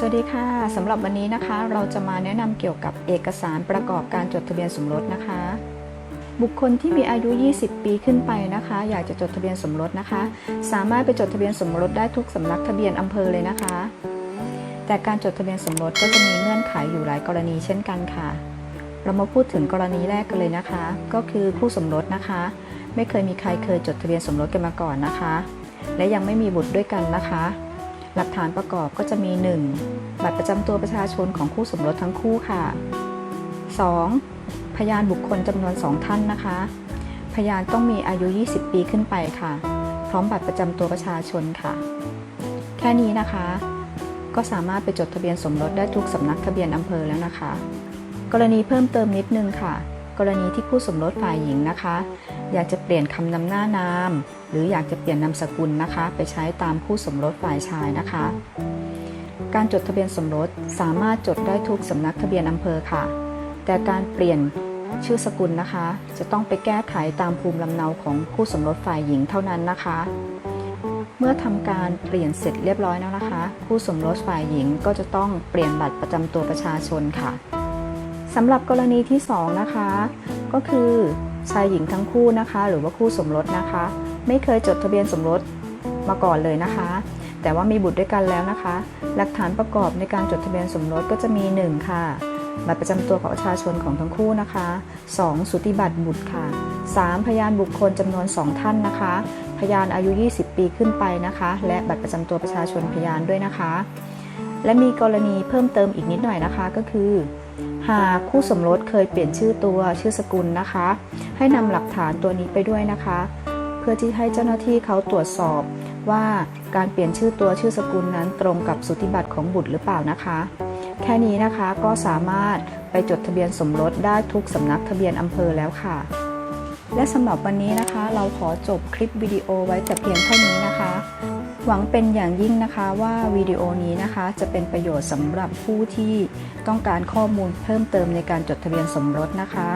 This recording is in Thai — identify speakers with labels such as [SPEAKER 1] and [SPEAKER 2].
[SPEAKER 1] สวัสดีค่ะสำหรับวันนี้นะคะ เราจะมาแนะนำเกี่ยวกับเอกสารประกอบการจดทะเบียนสมรสนะคะ บุคคลที่มีอายุ 20 ปีขึ้นไปนะคะ อยากจะจดทะเบียนสมรสนะคะ สามารถไปจดทะเบียนสมรสได้ทุกสำนักทะเบียนอำเภอเลยนะคะ แต่การจดทะเบียนสมรสก็จะมีเงื่อนไขอยู่หลายกรณีเช่นกันค่ะ เรามาพูดถึงกรณีแรกกันเลยนะคะ ก็คือคู่สมรสนะคะ ไม่เคยมีใครเคยจดทะเบียนสมรสกันมาก่อนนะคะ และยังไม่มีบุตรด้วยกันนะคะ หลักฐานประกอบก็จะมี 1. บัตรประจำตัวประชาชนของคู่สมรสทั้งคู่ค่ะ 2. พยานบุคคลจำนวน 2 ท่านนะคะ พยานต้องมีอายุ 20 ปีขึ้นไปค่ะ พร้อมบัตรประจำตัวประชาชนค่ะ แค่นี้นะคะ ก็สามารถไปจดทะเบียนสมรสได้ทุกสำนักทะเบียนอำเภอแล้วนะคะ กรณีเพิ่มเติมนิดนึงค่ะ กรณีที่คู่สมรสฝ่ายหญิงนะคะ อยากจะเปลี่ยนคำนำหน้านาม หรืออยากจะเปลี่ยนนามสกุลนะคะ ไปใช้ตามคู่สมรสฝ่ายชายนะคะ การจดทะเบียนสมรสสามารถจดได้ทุกสำนักทะเบียนอำเภอค่ะ แต่การเปลี่ยนชื่อสกุลนะคะ จะต้องไปแก้ไขตามภูมิลำเนาของคู่สมรสฝ่ายหญิงเท่านั้นนะคะ เมื่อทำการเปลี่ยนเสร็จเรียบร้อยแล้วนะคะ คู่สมรสฝ่ายหญิงก็จะต้องเปลี่ยนบัตรประจำตัวประชาชนค่ะ สำหรับกรณีที่สองนะคะ ก็คือชายหญิงทั้งคู่นะคะ หรือว่าคู่สมรสนะคะ ไม่เคยจดทะเบียนสมรสมาก่อนเลยนะคะ แต่ว่ามีบุตรด้วยกันแล้วนะคะ หลักฐานประกอบในการจดทะเบียนสมรสก็จะมี 1 ค่ะบัตรประจำตัวของประชาชนของทั้งคู่นะคะ 2. สุติบัตรบุตรค่ะ 3. พยานบุคคลจำนวน 2 ท่านนะคะ พยานอายุ 20 ปีขึ้นไปนะคะ และบัตรประจำตัวประชาชนพยานด้วยนะคะ และมีกรณีเพิ่มเติมอีกนิดหน่อยนะคะก็คือ หากคู่สมรสเคยเปลี่ยนชื่อตัวชื่อสกุลนะคะ ให้นำหลักฐานตัวนี้ไปด้วยนะคะ เพื่อที่ให้เจ้าหน้าที่เขาตรวจสอบว่าการเปลี่ยนชื่อตัวชื่อสกุลนั้นตรงกับสุติบัตรของบุตรหรือเปล่านะคะ แค่นี้นะคะก็สามารถไปจดทะเบียนสมรสได้ทุกสำนักทะเบียนอำเภอแล้วค่ะ และสำหรับวันนี้นะคะ เราขอจบคลิปวิดีโอไว้แต่เพียงเท่านี้นะคะ หวังเป็นอย่างยิ่งนะคะว่าวิดีโอนี้นะคะ จะเป็นประโยชน์สำหรับผู้ที่ต้องการข้อมูลเพิ่มเติมในการจดทะเบียนสมรสนะคะ